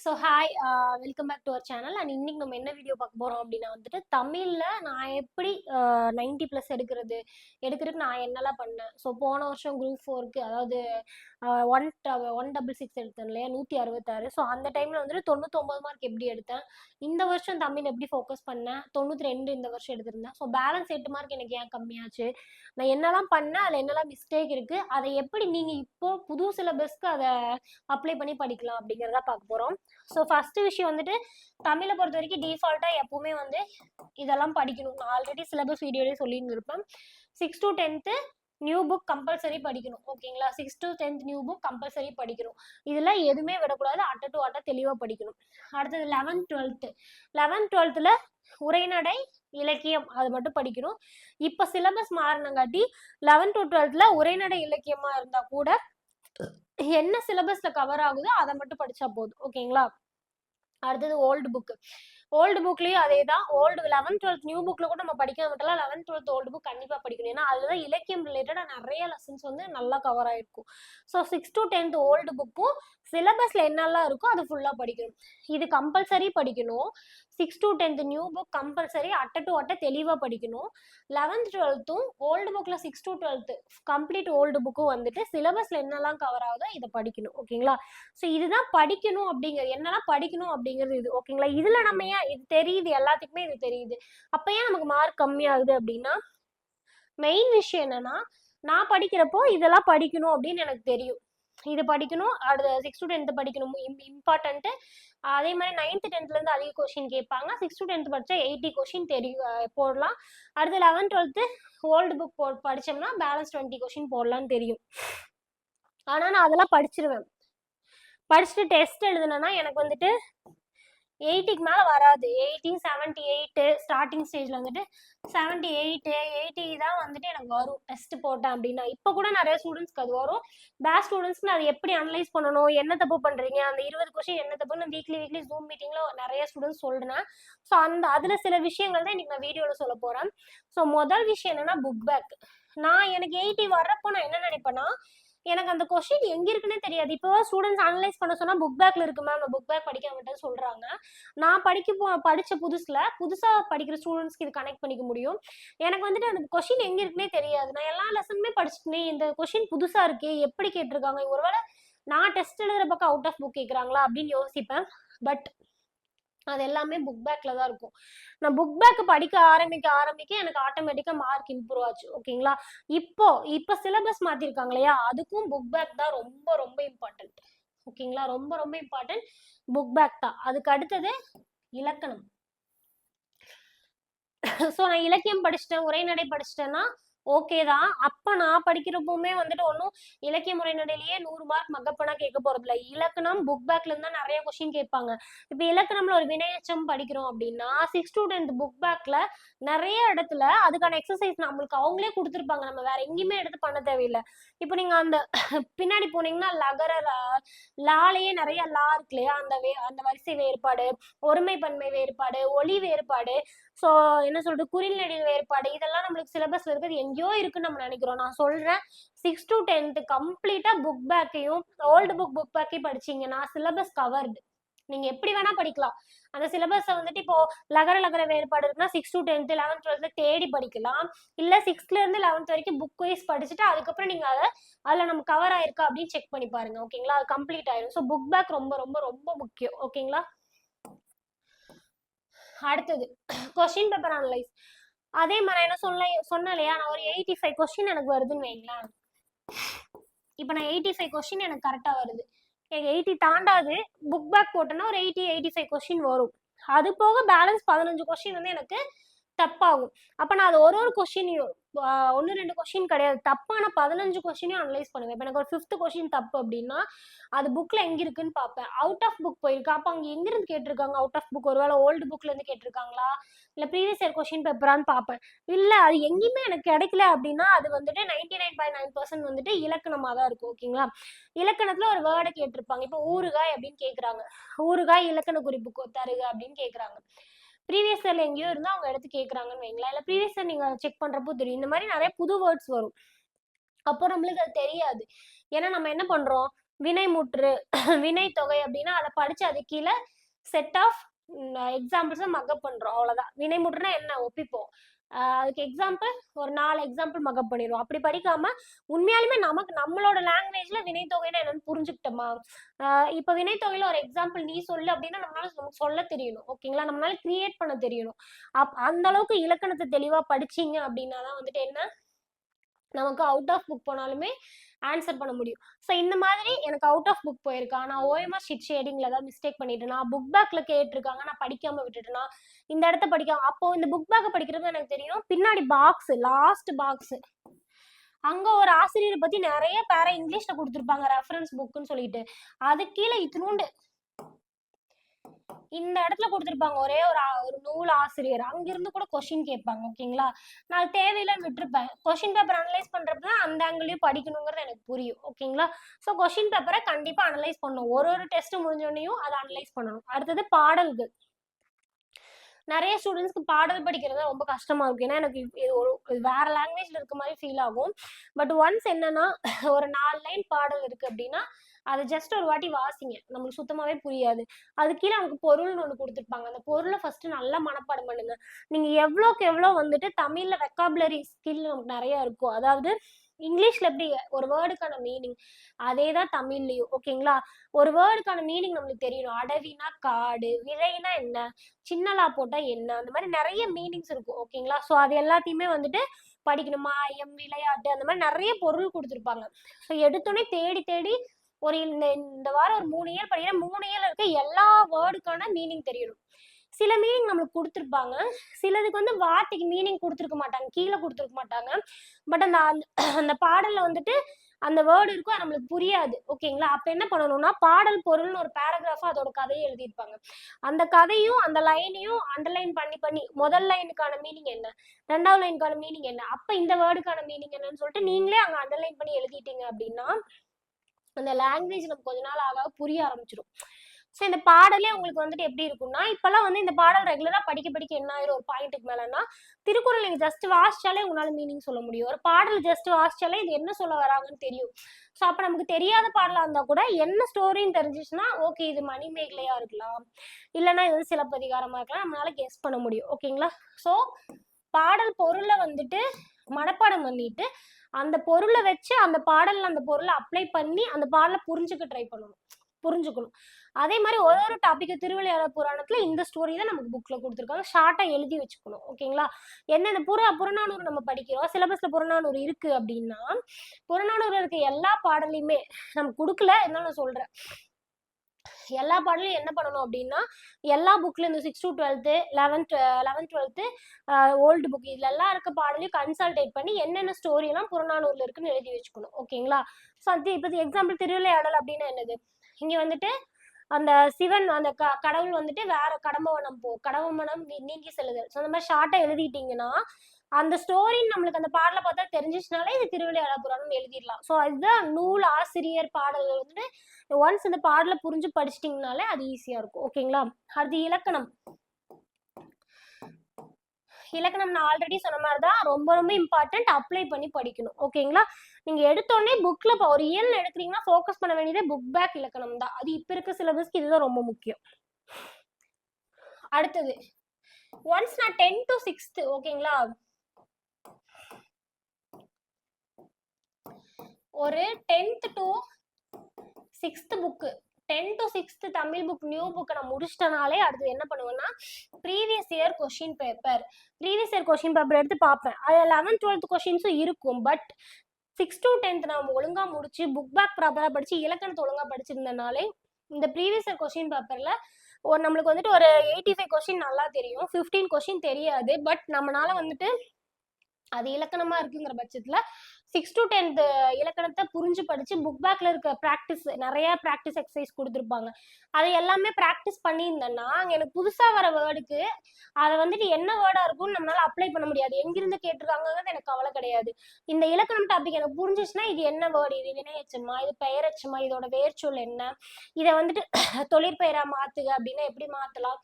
So hi welcome back to our channel and இன்னைக்கு நம்ம என்ன வீடியோ பார்க்க போகிறோம் அப்படின்னா வந்துட்டு தமிழில் நான் எப்படி uh, நைன்டி ப்ளஸ் எடுக்கிறது எடுக்கிறதுக்கு நான் என்னெல்லாம் பண்ணேன்? ஸோ போன வருஷம் குரூப் ஃபோருக்கு அதாவது ஒன் ஒன் டபுள் சிக்ஸ் எடுத்தேன் இல்லையா? நூற்றி அறுபத்தாறு. ஸோ அந்த டைமில் வந்துட்டு தொண்ணூத்தொம்பது மார்க் எப்படி எடுத்தேன்? இந்த வருஷம் தமிழ் எப்படி ஃபோக்கஸ் பண்ணேன்? தொண்ணூற்றி ரெண்டு இந்த வருஷம் எடுத்திருந்தேன். ஸோ பேலன்ஸ் எட்டு மார்க் எனக்கு ஏன் கம்மியாச்சு? நான் என்னெல்லாம் பண்ணேன்? அதில் என்னெல்லாம் மிஸ்டேக் இருக்குது அதை எப்படி நீங்கள் இப்போ புது சிலபஸ்க்கு அதை அப்ளை பண்ணி படிக்கலாம் அப்படிங்கிறத பார்க்க போகிறோம் ஸோ ஃபஸ்ட்டு விஷயம் வந்துட்டு தமிழை பொறுத்த வரைக்கும் டிஃபால்ட்டாக எப்பவுமே வந்து இதெல்லாம் படிக்கணும். நான் ஆல்ரெடி சிலபஸ் வீடியோலேயே சொல்லியிருந்திருப்பேன். Six to tenth new book compulsory படிக்கணும் ஓகேங்களா six to tenth new book compulsory படிக்கணும். இதில் எதுவுமே விடக்கூடாது அட்ட டு அட்ட தெளிவாக படிக்கணும். அடுத்தது லெவன்த் டுவெல்த்து லெவன்த் டுவெல்த்தில் உரைநடை இலக்கியம் அது மட்டும் படிக்கணும். இப்போ சிலபஸ் மாறினங்காட்டி லெவன்த் டு டுவெல்த்தில் உரைநடை இலக்கியமாக இருந்தால் கூட என்ன சிலபஸில் கவர் ஆகுதோ அதை மட்டும் படித்தா போதும் ஓகேங்களா அடுத்தது ஓல்டு புக்கு ஓல்டு புக்லயும் அதே தான் ஓல்டு லெவன்த் டுவெல்த் நியூ புக்ல கூட நம்ம படிக்க மாட்டோம் லெவன்த் டுவெல்த் ஓல்டு புக் கண்டிப்பா படிக்கணும். ஏன்னா அதுதான் இலக்கியம் ரிலேட்டடா நிறைய லெசன்ஸ் வந்து நல்லா கவர் ஆயிருக்கும். So six to tenth old புக்கும் சிலபஸ்ல என்னெல்லாம் இருக்கோ அது ஃபுல்லா படிக்கணும். இது கம்பல்சரி படிக்கணும். Six to tenth new book compulsory அட்ட டு அட்ட தெளிவாக படிக்கணும். லெவன்த் டுவெல்த்தும் ஓல்டு புக்கில் six to twelfth complete old புக்கும் வந்துட்டு சிலபஸில் என்னெல்லாம் கவர் ஆகுதோ இதை படிக்கணும். ஓகேங்களா ஸோ இதுதான் படிக்கணும் அப்படிங்கிறது. என்னெல்லாம் படிக்கணும் அப்படிங்கிறது இது. ஓகேங்களா இதில் நம்ம ஏன் இது தெரியுது எல்லாத்துக்குமே இது தெரியுது. அப்ப ஏன் நமக்கு மார்க் கம்மியாகுது அப்படின்னா மெயின் விஷயம் என்னன்னா நான் படிக்கிறப்போ இதெல்லாம் படிக்கணும் அப்படின்னு எனக்கு தெரியும். இது படிக்கணும் அடுத்த சிக்ஸ் டு டென்த்து படிக்கணும். இம்பார்ட்டன்ட்டு அதே மாதிரி நைன்த்து டென்த்லேருந்து அதிக கொஷின் கேட்பாங்க. சிக்ஸ் டு டென்த் படித்தா எயிட்டி கொஷின் தெரியும் போடலாம். அடுத்து லெவன்த் டுவெல்த்து ஓல்டு புக் போ படித்தோம்னா பேலன்ஸ் டுவெண்ட்டி கொஷின் போடலாம்னு தெரியும். ஆனால் நான் அதெல்லாம் படிச்சிருவேன். படிச்சுட்டு டெஸ்ட் எழுதுனேன்னா எனக்கு வந்துட்டு எயிட்டிக்கு மேலே வராது. எயிட்டி செவன்ட்டி எயிட்டு ஸ்டார்டிங் ஸ்டேஜில் வந்துட்டு செவன்ட்டி எயிட்டு எயிட்டி தான் வந்துட்டு எனக்கு வரும். டெஸ்ட் போட்டேன் அப்படின்னா. இப்போ கூட நிறைய ஸ்டூடெண்ட்ஸ்க்கு அது வரும். பேக் ஸ்டூடெண்ட்ஸ்க்கு அது எப்படி அனலைஸ் பண்ணணும்? என்ன தப்பு பண்ணுறீங்க அந்த இருபது கொஷின் என்ன தப்புன்னு வீக்லி வீக்லி ஜூம் மீட்டிங்கில் நிறைய ஸ்டூடெண்ட்ஸ் சொல்கிறேன் ஸோ அந்த அதில் சில விஷயங்கள் தான் இன்றைக்கி நான் வீடியோவில் சொல்ல போகிறேன் ஸோ முதல் விஷயம் என்னென்னா புக் பேக் நான் எனக்கு எயிட்டி வர்றப்போ நான் என்ன நினைப்பேன்னா எனக்கு அந்த கொஷின் எங்க இருக்குன்னே தெரியாது. இப்போ ஸ்டூடெண்ட்ஸ் அனலைஸ் பண்ண சொன்னா புக் பேக்ல இருக்கு மேம் நான் புக் பேக் படிக்க மாட்டேன்னு சொல்றாங்க. நான் படிக்க போ படிச்ச புதுசுல புதுசா படிக்கிற ஸ்டூடெண்ட்ஸ்க்கு இது கனெக்ட் பண்ணிக்க முடியும். எனக்கு வந்துட்டு அந்த கொஷின் எங்க இருக்குன்னே தெரியாது. நான் எல்லா லெசனுமே படிச்சுட்டேன். இந்த கொஷின் புதுசா இருக்கே. எப்படி கேட்டிருக்காங்க? ஒருவேளை நான் டெஸ்ட் எழுதுற பக்கம் அவுட் ஆஃப் புக் கேட்குறாங்களா அப்படின்னு யோசிப்பேன். பட் அது எல்லாமே புக் பேக்ல தான் இருக்கும். நான் புக் பேக் படிக்க ஆரம்பிக்க ஆரம்பிக்க எனக்கு ஆட்டோமேட்டிக்கா மார்க் இம்ப்ரூவ் ஆச்சு. ஓகேங்களா இப்போ இப்போ சிலபஸ் மாத்திருக்காங்க இல்லையா? அதுக்கும் புக் பேக் தான் ரொம்ப ரொம்ப இம்பார்ட்டன்ட் ஓகேங்களா ரொம்ப ரொம்ப இம்பார்ட்டன்ட் புக் பேக் தான். அதுக்கு அடுத்தது இலக்கணம். ஸோ நான் இலக்கியம் படிச்சிட்டேன் உரைநடை படிச்சிட்டேன்னா ஓகே தான். அப்ப நான் படிக்கிறப்பவுமே வந்துட்டு ஒன்றும் இலக்கிய முறைநடையிலேயே நூறு மார்க் மகப்பனா கேட்க போறதில்ல. இலக்கணம் புக் பேக்ல இருந்தா நிறைய கொஸ்டின் கேட்பாங்க. இப்போ இலக்கணம்ல ஒரு வினையச்சம் படிக்கிறோம் அப்படின்னா சிக்ஸ் டு டென்த் புக் பேக்ல நிறைய இடத்துல அதுக்கான எக்ஸசைஸ் நம்மளுக்கு அவங்களே கொடுத்துருப்பாங்க. நம்ம வேற எங்கேயுமே எடுத்து பண்ண தேவையில்லை. இப்போ நீங்க அந்த பின்னாடி போனீங்கன்னா லகர லா- லாலேயே நிறைய லா இருக்கு இல்லையா? அந்த வே அந்த வரிசை வேறுபாடு ஒருமை பன்மை வேறுபாடு ஒளி வேறுபாடு ஸோ என்ன சொல்றது? குறில் வேறுபாடு இதெல்லாம் நம்மளுக்கு சிலபஸ்ல இருக்கிறது எங்கேயோ இருக்குன்னு நம்ம நினைக்கிறோம். நான் சொல்றேன் சிக்ஸ் டு டென்த் கம்ப்ளீட்டா புக் பேக்கையும் ஓல்டு புக் புக் பேக்கையும் படிச்சீங்கன்னா சிலபஸ் கவர்டு நீங்க எப்படி வேணா படிக்கலாம். அந்த சிலபஸை வந்துட்டு இப்போ லகர லகர வேறுபாடு இருக்குன்னா சிக்ஸ் டு டென்த் லெவன்த் டுவெல்த்ல தேடி படிக்கலாம். இல்ல சிக்ஸ்த்ல இருந்து லெவன்த் வரைக்கும் புக் வைஸ் படிச்சுட்டு அதுக்கப்புறம் நீங்க அதை அதுல நம்ம கவர் ஆயிருக்கா அப்படின்னு செக் பண்ணி பாருங்க. ஓகேங்களா அது கம்ப்ளீட் ஆயிரும். ஸோ புக் பேக் ரொம்ப ரொம்ப ரொம்ப முக்கியம். ஓகேங்களா அடுத்தது கொஸ்டின் பேப்பர் அனலைஸ் அதே மாதிரி என்ன சொல்ல சொன்னேன் இல்லையா நான் ஒரு எயிட்டி ஃபைவ் கொஸ்டின் எனக்கு வருதுன்னு வைங்களேன். இப்போ நான் எயிட்டி ஃபைவ் கொஸ்டின் எனக்கு கரெக்டாக வருது. எனக்கு எயிட்டி தாண்டாது புக் பேக் போட்டேன்னா ஒரு எயிட்டி எயிட்டி ஃபைவ் கொஸ்டின் வரும். அது போக பேலன்ஸ் பதினஞ்சு கொஸ்டின் வந்து எனக்கு தப்பாகும். அப்போ நான் அது ஒரு ஒரு கொஸ்டினையும் ஒன்று ரெண்டு கொஷின் கிடையாது. தப்பான பதினஞ்சு கொஷினையும் அனலைஸ் பண்ணுவேன். இப்போ எனக்கு ஒரு ஃபிஃப்த் கொஷின் தப்பு அப்படின்னா அது புக்கில் எங்கே இருக்குன்னு பார்ப்பேன். அவுட் ஆஃப் புக் போயிருக்கா. அப்போ அங்கே எங்கேருந்து கேட்டிருக்காங்க? அவுட் ஆஃப் புக் ஒருவேளை ஓல்டு புக்லேருந்து கேட்டிருக்காங்களா? இல்லை ப்ரீவியஸ் இயர் கொஷின் பேப்பரான்னு பார்ப்பேன். இல்லை அது எங்கேயுமே எனக்கு கிடைக்கல அப்படின்னா அது வந்துட்டு ninety nine point nine percent வந்துட்டு இலக்கணமாக தான் இருக்கும் ஓகேங்களா இலக்கணத்தில் ஒரு வேர்டை கேட்டிருப்பாங்க. இப்போ ஊறுகாய் அப்படின்னு கேட்குறாங்க ஊறுகாய் இலக்கண குறிப்பு கொ- தருக அப்படின்னு கேட்குறாங்க ப்ரீவியஸ் இயர்ல எங்கேயோ இருந்தால் அவங்க எடுத்து கேட்குறாங்கன்னு வைங்களேன். இல்லை ப்ரீவியஸ் இயர் நீங்க செக் பண்றப்போ தெரியும். இந்த மாதிரி நிறைய புது வேர்ட்ஸ் வரும். அப்போ நம்மளுக்கு அது தெரியாது. ஏன்னா நம்ம என்ன பண்றோம்? வினைமுற்று வினை தொகை அப்படின்னா அதை படிச்சு அது கீழே செட் ஆஃப் எக்ஸாம்பிள்ஸை மக்கப் பண்றோம். வினை முற்றுனா என்ன? ஒப்பிப்போம். அதுக்கு எக்ஸாம்பிள் ஒரு நாலு எக்ஸாம்பிள் மக்கப் பண்ணிடுவோம் அப்படி படிக்காம உண்மையாலுமே நமக்கு நம்மளோட லாங்குவேஜ்ல வினைத்தொகைனா என்னன்னு புரிஞ்சுக்கிட்டோமா? இப்போ இப்ப வினைத்தொகையில ஒரு எக்ஸாம்பிள் நீ சொல்லு அப்படின்னா நம்மளால நமக்கு சொல்ல தெரியணும். ஓகேங்களா நம்மளால கிரியேட் பண்ண தெரியணும். அப் அந்த அளவுக்கு இலக்கணத்தை தெளிவா படிச்சீங்க அப்படின்னா தான் வந்துட்டு என்ன? நமக்கு அவுட் ஆஃப் புக் போனாலுமே ஆன்சர் பண்ண முடியும். ஸோ இந்த மாதிரி எனக்கு அவுட் ஆஃப் புக் போயிருக்கா. நான் ஓஎம்ஆர் ஷீட் ஷேடிங்ல ஏதாவது மிஸ்டேக் பண்ணிட்டேனா புக் பேக்ல கேட்டிருக்காங்க நான் படிக்காம விட்டுட்டேனா இந்த இடத்த படிக்காம அப்போ இந்த புக் பேக்கை படிக்கிறது எனக்கு தெரியும். பின்னாடி பாக்ஸ் லாஸ்ட் பாக்ஸ் அங்க ஒரு ஆசிரியரை பத்தி நிறைய பேர இங்கிலீஷ்ல கொடுத்துருப்பாங்க ரெஃபரன்ஸ் புக்குன்னு சொல்லிட்டு. அது கீழே இத்தினூண்டு இந்த இடத்துல கொடுத்துருப்பாங்க. ஒரே ஒரு ஒரு நூல் ஆசிரியர். அங்கிருந்து கூட கொஷின் கேட்பாங்க ஓகேங்களா நான் தேவையில்ல விட்டுருப்பேன். கொஷின் பேப்பர் அனலைஸ் பண்றப்ப தான் அந்த ஆங்கிளையும் படிக்கணுங்கிறது எனக்கு புரியும் ஓகேங்களா ஸோ கொஷின் பேப்பரை கண்டிப்பா அனலைஸ் பண்ணணும். ஒரு ஒரு டெஸ்ட் முடிஞ்சோடனையும் அதை அனலைஸ் பண்ணணும். அடுத்தது பாடல்கள். நிறைய ஸ்டூடெண்ட்ஸ்க்கு பாடல் படிக்கிறது ரொம்ப கஷ்டமா இருக்கும். ஏன்னா எனக்கு இது ஒரு வேற லாங்குவேஜ்ல இருக்க மாதிரி ஃபீல் ஆகும். பட் ஒன்ஸ் என்னன்னா ஒரு நாலு லைன் பாடல் இருக்கு அப்படின்னா அதை ஜஸ்ட் ஒரு வாட்டி வாசிங்க. நம்மளுக்கு சுத்தமாவே புரியாது. அது கீழே நமக்கு பொருள்னு ஒன்று கொடுத்துருப்பாங்க. அந்த பொருளை ஃபர்ஸ்ட் நல்லா மனப்பாடம் பண்ணுங்க. நீங்க எவ்வளோக்கு எவ்வளோ வந்துட்டு தமிழ்ல வெக்காபுலரி ஸ்கில் நமக்கு நிறைய இருக்கும் அதாவது இங்கிலீஷ்ல எப்படி ஒரு வேர்டுக்கான மீனிங் அதே தான் தமிழ்லயும் ஓகேங்களா ஒரு வேர்டுக்கான மீனிங் நம்மளுக்கு தெரியணும். அடவினா காடு விளைனா என்ன சின்னலா போட்டா என்ன அந்த மாதிரி நிறைய மீனிங்ஸ் இருக்கும். ஓகேங்களா ஸோ அது எல்லாத்தையுமே வந்துட்டு படிக்கணுமா. எம் விளையாட்டு அந்த மாதிரி நிறைய பொருள் கொடுத்துருப்பாங்க. ஸோ எடுத்தோடனே தேடி தேடி ஒரு இந்த இந்த வாரம் ஒரு மூணு இயல் படிக்கிறேன் மூணு இயல் இருக்க எல்லா வேர்டுக்கான மீனிங் தெரியணும். சில மீனிங் நம்மளுக்கு கொடுத்துருப்பாங்க. சிலதுக்கு வந்து வார்த்தைக்கு மீனிங் கொடுத்துருக்க மாட்டாங்க. கீழே கொடுத்துருக்க மாட்டாங்க. பட் அந்த அந்த- அந்த வந்துட்டு அந்த வேர்டு இருக்கும். அது நம்மளுக்கு புரியாது. ஓகேங்களா அப்ப என்ன பண்ணணும்னா பாடல் பொருள்னு ஒரு பேராகிராஃபா அதோட கதையை எழுதியிருப்பாங்க. அந்த கதையும் அந்த லைனையும் அண்டர்லைன் பண்ணி பண்ணி முதல் லைனுக்கான மீனிங் என்ன? ரெண்டாவது லைனுக்கான மீனிங் என்ன? அப்ப இந்த வேர்டுக்கான மீனிங் என்னன்னு சொல்லிட்டு நீங்களே அங்க அண்டர்லைன் பண்ணி எழுதிட்டீங்க அப்படின்னா அந்த லாங்குவேஜ் நமக்கு கொஞ்ச நாள் ஆக ஆக புரிய ஆரம்பிச்சிடும் ஸோ இந்த பாடலே உங்களுக்கு வந்துட்டு எப்படி இருக்கும்னா இப்பெல்லாம் வந்து இந்த பாடல் ரெகுலராக படிக்க படிக்க என்ன ஆயிரும்? ஒரு பாயிண்ட்டுக்கு மேலேனா திருக்குறள் நீங்கள் ஜஸ்ட் வாசிச்சாலே உங்களால் மீனிங் சொல்ல முடியும். ஒரு பாடல் ஜஸ்ட் வாசிச்சாலே இது என்ன சொல்ல வராங்கன்னு தெரியும். ஸோ அப்போ நமக்கு தெரியாத பாடலாக இருந்தால் கூட என்ன ஸ்டோரின்னு தெரிஞ்சிச்சுன்னா ஓகே இது மணிமேகலையாக இருக்கலாம். இல்லைன்னா இது சிலப்பதிகாரமாக இருக்கலாம். நம்மளால கெஸ் பண்ண முடியும். ஓகேங்களா ஸோ பாடல் பொருளை வந்துட்டு மனப்பாடம் பண்ணிட்டு அந்த பொருளை வச்சு அந்த பாடல்ல அந்த பொருளை அப்ளை பண்ணி அந்த பாடலை புரிஞ்சுக்க ட்ரை பண்ணணும். புரிஞ்சுக்கணும். அதே மாதிரி ஒரு ஒரு டாபிக் திருவிளையாடல் புராணத்துல இந்த ஸ்டோரி தான் நமக்கு புக்ல கொடுத்துருக்காங்க. ஷார்ட்டா எழுதி வச்சுக்கணும். ஓகேங்களா என்னென்ன புற புறநானூறு நம்ம படிக்கிறோம். சிலபஸ்ல புறநானூறு இருக்கு அப்படின்னா புறநானூறு இருக்க எல்லா பாடலையுமே நம்ம கொடுக்கல என்ன நான் சொல்றேன். எல்லா பாடலையும் என்ன பண்ணணும் அப்படின்னா எல்லா புக்ல இந்த six to twelfth eleventh eleventh twelfth old book இதுல எல்லாம் இருக்க பாடலையும் கன்சல்டேட் பண்ணி என்னென்ன ஸ்டோரியெல்லாம் புறநானூரில் இருக்குன்னு எழுதி வச்சுக்கணும். ஓகேங்களா ஸோ அது இப்போ எக்ஸாம்பிள் திருவிளையாடல் அப்படின்னா என்னது? இங்க வந்துட்டு அந்த சிவன் அந்த க கடவுள் வந்துட்டு வேற கடம்பவனம் போ கடம்பவனம் நீங்கி செல்லுதல். ஸோ அந்த மாதிரி ஷார்ட்டாக எழுதிட்டீங்கன்னா அந்த ஸ்டோரின்னு நம்மளுக்கு அந்த பாடலை பார்த்தா தெரிஞ்சிச்சுனாலே இது திருவிளையாட புராணம் எழுதிடலாம். ஸோ அதுதான் நூல் ஆசிரியர் பாடல்கள் வந்துட்டு ஒன்ஸ் இந்த பாடலை புரிஞ்சு படிச்சிட்டிங்கனாலே அது ஈஸியா இருக்கும். ஓகேங்களா அடுத்து இலக்கணம். இலக்கணம் நான் ஆல்ரெடி சொன்ன மாதிரி தான் ரொம்ப ரொம்ப இம்பார்ட்டன்ட் அப்ளை பண்ணி படிக்கணும். ஓகேங்களா நீங்கள் எடுத்தோடனே புக்கில் இப்போ ஒரு இயல் எடுக்கிறீங்கன்னா ஃபோக்கஸ் பண்ண வேண்டியதே புக் பேக் இலக்கணம் தான். அது இப்போ இருக்க சிலபஸ்க்கு இதுதான் ரொம்ப முக்கியம். அடுத்தது ஒன்ஸ் நான் டென் டு சிக்ஸ்த்து ஓகேங்களா ஒரு tenth to sixth book ten to sixth Tamil book new புக்கை நான் முடிச்சிட்டனாலே அடுத்து என்ன பண்ணுவேன்னா previous year question paper previous year question paper எடுத்து பார்ப்பேன். அதில் லெவன்த் டுவெல்த் கொஷின்ஸும் இருக்கும். பட் சிக்ஸ் டு டென்த் நான் ஒழுங்காக முடிச்சு புக் பேக் ப்ராப்பராக படித்து இலக்கணத்தை ஒழுங்காக படிச்சிருந்தனாலே இந்த ப்ரீவியஸ் இயர் கொஷின் பேப்பரில் ஒரு நம்மளுக்கு வந்துட்டு ஒரு எயிட்டி ஃபைவ் கொஷின் நல்லா தெரியும். ஃபிஃப்டீன் கொஷின் தெரியாது. பட் நம்மளால வந்துட்டு அது இலக்கணமாக இருக்குங்கிற பட்சத்தில் சிக்ஸ் டு டென்த் இலக்கணத்தை புரிஞ்சு படிச்சு புக் பேக்ல இருக்க ப்ராக்டிஸ் நிறைய ப்ராக்டிஸ் எக்ஸசைஸ் கொடுத்துருப்பாங்க. அதை எல்லாமே ப்ராக்டிஸ் பண்ணியிருந்தேன்னா அங்கே எனக்கு புதுசா வர வேர்டுக்கு அதை வந்துட்டு என்ன வேர்டா இருக்கும்னு நம்மளால அப்ளை பண்ண முடியாது. எங்கிருந்து கேட்டிருக்காங்கிறது எனக்கு கவலை கிடையாது. இந்த இலக்கணம் டாபிக் எனக்கு புரிஞ்சிச்சுன்னா இது என்ன வேர்டு இது வினையச்சமா? இது பெயரச்சமா? இதோட வேர்ச்சொல் என்ன? இதை வந்துட்டு தொழிற்பெயரா மாத்துக அப்படின்னா எப்படி மாத்தலாம்?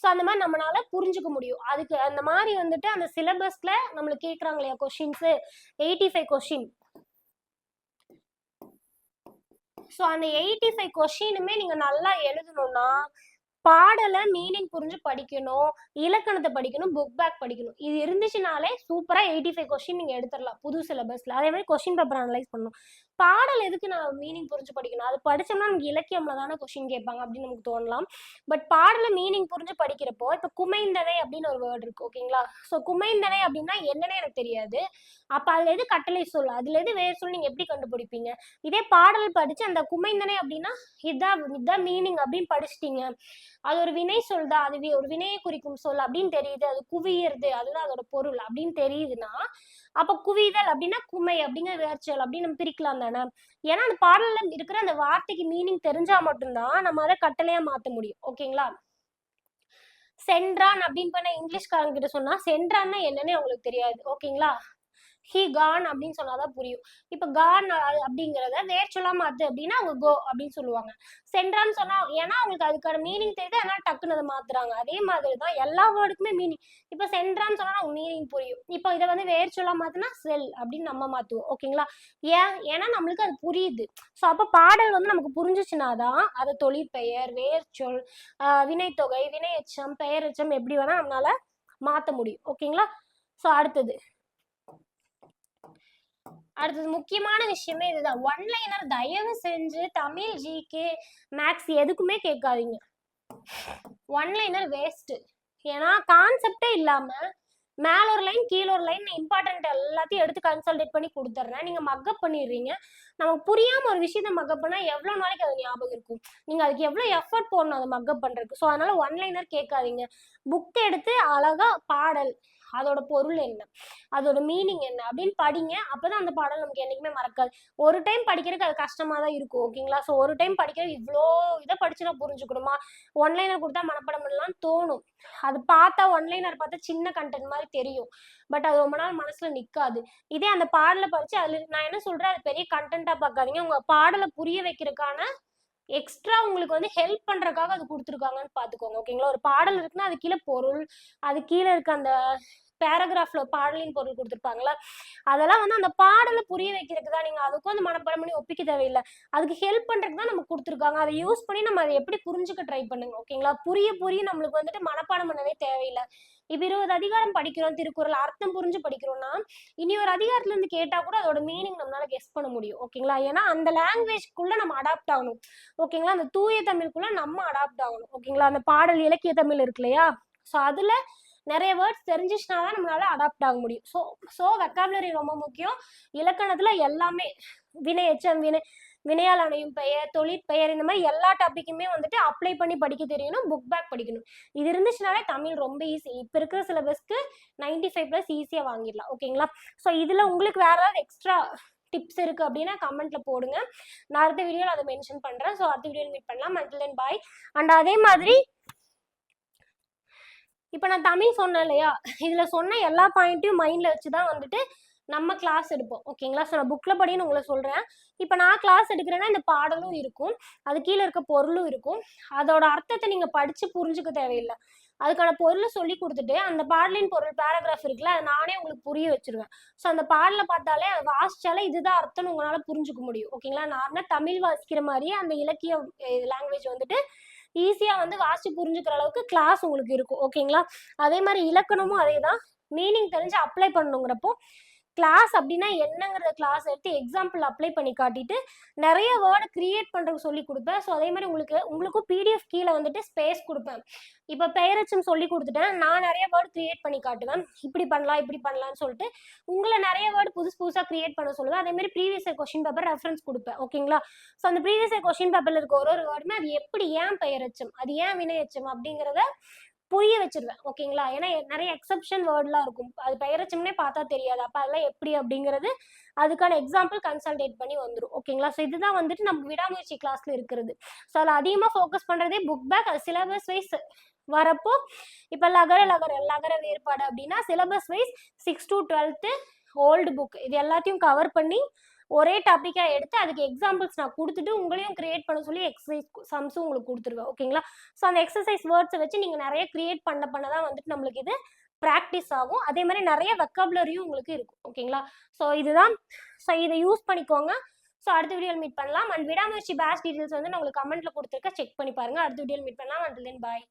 ஸோ அந்த மாதிரி நம்மளால புரிஞ்சுக்க முடியும். அதுக்கு அந்த மாதிரி வந்துட்டு அந்த சிலபஸ்ல நம்மளுக்கு கேட்குறாங்க இல்லையா questions eighty five question so அந்த எயிட்டி ஃபைவ் கொஷினுமே நீங்க நல்லா எழுதணும்னா பாடலை மீனிங் புரிஞ்சு படிக்கணும் இலக்கணத்தை படிக்கணும் புக் பேக் படிக்கணும். இது இருந்துச்சுனாலே சூப்பராக எயிட்டி ஃபைவ் கொஸ்டின் நீங்கள் எடுத்துடலாம் புது சிலபஸில் அதே மாதிரி கொஸ்டின் பேப்பர் அனலைஸ் பண்ணணும். பாடல் எதுக்கு நான் மீனிங் புரிஞ்சு படிக்கணும்? அது படிச்சோம்னா நமக்கு இலக்கியம்ல தானே கொஷின் கேட்பாங்க அப்படின்னு நமக்கு தோணலாம். பட் பாடலை மீனிங் புரிஞ்சு படிக்கிறப்போ இப்போ குமைந்தனை அப்படின்னு ஒரு வேர்டு இருக்கு ஓகேங்களா ஸோ குமைந்தனை அப்படின்னா என்னன்னு எனக்கு தெரியாது. அப்போ அதுல எது கட்டளை சொல்? அதுல எது வேறு சொல்? நீங்கள் எப்படி கண்டுபிடிப்பீங்க? இதே பாடல் படித்து அந்த குமைந்தனை அப்படின்னா இதான் இதான் மீனிங் அப்படின்னு படிச்சிட்டீங்க. அது ஒரு வினை சொல் தான் அது ஒரு வினையை குறிக்கும் சொல் அப்படின்னு தெரியுது. அது குவியறது. அதுதான் அதோட பொருள் அப்படின்னு தெரியுதுன்னா அப்ப குவிதல் அப்படின்னா குமை அப்படிங்கிற வேர்ச்சொல் அப்படின்னு நம்ம பிரிக்கலாம் தானே? ஏன்னா அந்த பாடல்ல இருக்கிற அந்த வார்த்தைக்கு மீனிங் தெரிஞ்சா மட்டும்தான் நம்ம அதை கட்டளையா மாத்த முடியும். ஓகேங்களா? சென்றான் அப்படின்னு பண்ண இங்கிலீஷ்காரங்க கிட்ட சொன்னா சென்றான்னா என்னன்னே அவங்களுக்கு தெரியாது. ஓகேங்களா? ஹி கான் அப்படின்னு சொன்னாதான் புரியும். இப்ப கான் அப்படிங்கிறத வேர் சொல்லா மாத்து அப்படின்னா அவங்க கோ அப்படின்னு சொல்லுவாங்க. சென்றான்னு சொன்னா ஏன்னா அவங்களுக்கு அதுக்கான மீனிங் தெரியுது அதனால டக்குன்னு அதை மாத்துறாங்க. அதே மாதிரி தான் எல்லா வேர்டுக்குமே மீனிங் இப்ப சென்றான்னு சொன்னா அவங்க மீனிங் புரியும். இப்போ இதை வந்து வேர் சொல்லா மாத்துனா செல் அப்படின்னு நம்ம மாத்துவோம். ஓகேங்களா? ஏன்? ஏன்னா நம்மளுக்கு அது புரியுது. ஸோ அப்போ பாடல் வந்து நமக்கு புரிஞ்சுச்சுனா தான் அதை தொழிற்பெயர் வேர்ச்சொல் சொல் வினைத்தொகை வினையச்சம் பெயரெச்சம் எப்படி வேணா நம்மளால மாத்த முடியும். ஓகேங்களா? ஸோ அடுத்தது. அடுத்தது முக்கியமான விஷயமே இதுதான். ஒன் லைனர் தயவு செஞ்சு தமிழ் ஜிகே மேக்ஸ் எதுக்குமே கேட்காதீங்க. ஒன்லைனர் வேஸ்ட் ஏன்னா கான்செப்டே இல்லாம மேல ஒரு லைன் கீழ ஒரு லைன் இம்பார்ட்டன்ட் எல்லாத்தையும் எடுத்து கன்சல்டேட் பண்ணி கொடுத்துட்றேன் நீங்க மக்கப் பண்ணிடுறீங்க. நமக்கு புரியாம ஒரு விஷயத்த மக்கப் பண்ணா எவ்வளவு நாளைக்கு அது ஞாபகம் இருக்கும்? நீங்க அதுக்கு எவ்வளவு எஃபர்ட் போடணும் அதை மக்கப் பண்றதுக்கு? ஸோ அதனால ஒன்லைனர் கேட்காதீங்க. புக் எடுத்து அழகா பாடல். அதோட பொருள் என்ன? அதோட மீனிங் என்ன? அப்படின்னு படிங்க. அப்பதான் அந்த பாடல் நமக்கு என்னைக்குமே மறக்காது. ஒரு டைம் படிக்கிறதுக்கு அது கஷ்டமா தான் இருக்கும் ஓகேங்களா ஸோ ஒரு டைம் படிக்கிறது இவ்வளோ இதை படிச்சு நான் புரிஞ்சுக்கணுமா? ஒன்லைனர் கொடுத்தா மனப்படம் பண்ணலாம் தோணும். அது பார்த்தா ஒன்லைனர் பார்த்தா சின்ன கண்டென்ட் மாதிரி தெரியும். பட் அது ரொம்ப நாள் மனசுல நிக்காது. இதே அந்த பாடலை படிச்சு அதுல நான் என்ன சொல்றேன்? அது பெரிய கண்டென்ட்டா பார்க்காதீங்க. உங்க பாடலை புரிய வைக்கிறதுக்கான எக்ஸ்ட்ரா உங்களுக்கு வந்து ஹெல்ப் பண்றதுக்காக அது கொடுத்துருக்காங்கன்னு பாத்துக்கோங்க ஓகேங்களா ஒரு பாடல் இருக்குன்னா அது கீழே பொருள் அது கீழே இருக்க அந்த பேராகிராஃப்ல பாடலின் பொருள் கொடுத்துருப்பாங்களா? அதெல்லாம் வந்து அந்த பாடலை புரிய வைக்கிறதுக்கு தான் நீங்க அதுக்கும் அந்த மனப்பாடம் பண்ணி ஒப்பிக்க தேவையில்லை. அதுக்கு ஹெல்ப் பண்றதுக்கு தான் நமக்கு கொடுத்துருக்காங்க. அதை யூஸ் பண்ணி நம்ம அதை எப்படி புரிஞ்சுக்க ட்ரை பண்ணுங்க ஓகேங்களா புரிய புரிய நம்மளுக்கு வந்துட்டு மனப்பாடம் பண்ணவே தேவையில்லை. இப்ப இருபது அதிகாரம் படிக்கிறோம் திருக்குறள் அர்த்தம் புரிஞ்சு படிக்கிறோம்னா இனி ஒரு அதிகாரத்துல இருந்து கேட்டா கூட அதோட மீனிங் நம்மளால கெஸ் பண்ண முடியும் ஓகேங்களா ஏன்னா அந்த லாங்குவேஜ்க்குள்ள நம்ம அடாப்ட் ஆகணும் ஓகேங்களா அந்த தூய தமிழ்க்குள்ள நம்ம அடாப்ட் ஆகணும் ஓகேங்களா அந்த பாடல் இலக்கிய தமிழ் இருக்கு இல்லையா? ஸோ அதுல நிறைய வேர்ட்ஸ் தெரிஞ்சிச்சுனா தான் நம்மளால அடாப்ட் ஆக முடியும். ஸோ ஸோ வெக்காபுலரி ரொம்ப முக்கியம். இலக்கணத்துல எல்லாமே வினை எச்சம் வினை வினையால் அணையும் பெயர் தொழிற்பெயர் இந்த மாதிரி எல்லா டாப்பிக்குமே வந்துட்டு அப்ளை பண்ணி படிக்க தெரியணும் புக் பேக் படிக்கணும். இது இருந்துச்சுனாலே தமிழ் ரொம்ப ஈஸி இப்போ இருக்கிற சிலபஸ்க்கு நைன்டி ஃபைவ் ப்ளஸ் ஈஸியாக வாங்கிடலாம். ஓகேங்களா ஸோ இதில் உங்களுக்கு வேறு ஏதாவது எக்ஸ்ட்ரா டிப்ஸ் இருக்குது அப்படின்னா கமெண்ட்டில் போடுங்க. நான் அடுத்த வீடியோவில் அதை மென்ஷன் பண்ணுறேன் ஸோ அடுத்த வீடியோ மீட் பண்ணலாம். அண்டில் தென் பாய் அண்ட் அதே மாதிரி இப்போ நான் தமிழ் சொன்னேன் இல்லையா? இதில் சொன்ன எல்லா பாயிண்ட்டையும் மைண்டில் வச்சு தான் வந்துட்டு நம்ம கிளாஸ் எடுப்போம். ஓகேங்களா ஸோ நான் புக்கில் படின்னு உங்களை சொல்கிறேன் இப்போ நான் கிளாஸ் எடுக்கிறேன்னா இந்த பாடலும் இருக்கும். அது கீழே இருக்க பொருளும் இருக்கும். அதோட அர்த்தத்தை நீங்கள் படித்து புரிஞ்சுக்க தேவையில்லை. அதுக்கான பொருளை சொல்லி கொடுத்துட்டு அந்த பாடலின் பொருள் பேராகிராஃப் இருக்குல்ல அதை நானே உங்களுக்கு புரிய வச்சிருவேன். ஸோ அந்த பாடலை பார்த்தாலே அதை வாசிச்சாலே இதுதான் அர்த்தம்னு உங்களால் புரிஞ்சுக்க முடியும். ஓகேங்களா நார்மலாக தமிழ் வாசிக்கிற மாதிரியே அந்த இலக்கிய லாங்குவேஜ் வந்துட்டு ஈஸியாக வந்து வாசித்து புரிஞ்சுக்கிற அளவுக்கு கிளாஸ் உங்களுக்கு இருக்கும். ஓகேங்களா அதே மாதிரி இலக்கணமும் அதே தான் மீனிங் தெரிஞ்சு அப்ளை பண்ணணுங்கிறப்போ கிளாஸ் அப்படின்னா என்னங்கிறத கிளாஸ் எடுத்து எக்ஸாம்பிள் அப்ளை பண்ணி காட்டிட்டு நிறைய வேர்டு கிரியேட் பண்ணுறதுக்கு சொல்லி கொடுப்பேன். ஸோ அதே மாதிரி உங்களுக்கு உங்களுக்கும் பிடிஎஃப் கீழே வந்துட்டு ஸ்பேஸ் கொடுப்பேன். இப்போ பெயரச்சும் சொல்லி கொடுத்துட்டேன். நான் நிறைய வேர்டு கிரியேட் பண்ணி காட்டுவேன். இப்படி பண்ணலாம் இப்படி பண்ணலாம்னு சொல்லிட்டு உங்களை நிறைய வேர்டு புதுசு புதுசாக கிரியேட் பண்ண சொல்லுவேன். அதே மாதிரி ப்ரீவியஸ் கொஷின் பேப்பர் ரெஃபரன்ஸ் கொடுப்பேன். ஓகேங்களா ஸோ அந்த ப்ரீவியஸ் கொஷின் கொஸ்டின் பேப்பரில் இருக்க ஒரு ஒரு வேர்டுமே அது எப்படி ஏன் பெயரச்சம்? அது ஏன் வினையச்சம்? அப்படிங்கிறத புரிய வச்சிருவேன் ஓகேங்களா? ஏன்னா நிறைய எக்ஸப்ஷன் வேர்ட்லாம் இருக்கும். அது பெயரச்சம்னே பார்த்தா தெரியாது. அப்போ அதெல்லாம் எப்படி அப்படிங்கிறது அதுக்கான எக்ஸாம்பிள் கன்சல்டேட் பண்ணி வந்துடும் ஓகேங்களா? ஸோ இதுதான் வந்துட்டு நம்ம விடாமுயற்சி கிளாஸ்ல இருக்கிறது. ஸோ அதில் அதிகமாக ஃபோக்கஸ் பண்ணுறதே புக் பேக் அது சிலபஸ் வைஸ் வரப்போ இப்போ லகர லகர லகர வேறுபாடு அப்படின்னா syllabus wise six to twelfth old book இது எல்லாத்தையும் கவர் பண்ணி ஒரே டாப்பிக்காக எடுத்து அதுக்கு எக்ஸாம்பிள்ஸ் நான் கொடுத்துட்டு உங்களையும் கிரியேட் பண்ண சொல்லி எக்ஸசைஸ் சம்ஸும் உங்களுக்கு கொடுத்துருவேன். ஓகேங்களா ஸோ அந்த எக்ஸசைஸ் வேர்ட்ஸை வச்சு நீங்கள் நிறைய கிரியேட் பண்ண பண்ண தான் வந்துட்டு நம்மளுக்கு இது ப்ராக்டிஸ் ஆகும். அதே மாதிரி நிறைய வெக்காபுலரியும் உங்களுக்கு இருக்கும். ஓகேங்களா ஸோ இதுதான். ஸோ இதை யூஸ் பண்ணிக்கோங்க. ஸோ அடுத்த வீடியோவில் மீட் பண்ணலாம். அண்ட் விடாமுயற்சி பேட்ச் டீட்டெயில்ஸ் வந்து நான் உங்களுக்கு கமெண்ட்டில் கொடுத்துருக்கேன். செக் பண்ணி பாருங்கள் அடுத்த வீடியோவில் மீட் பண்ணலாம். And then bye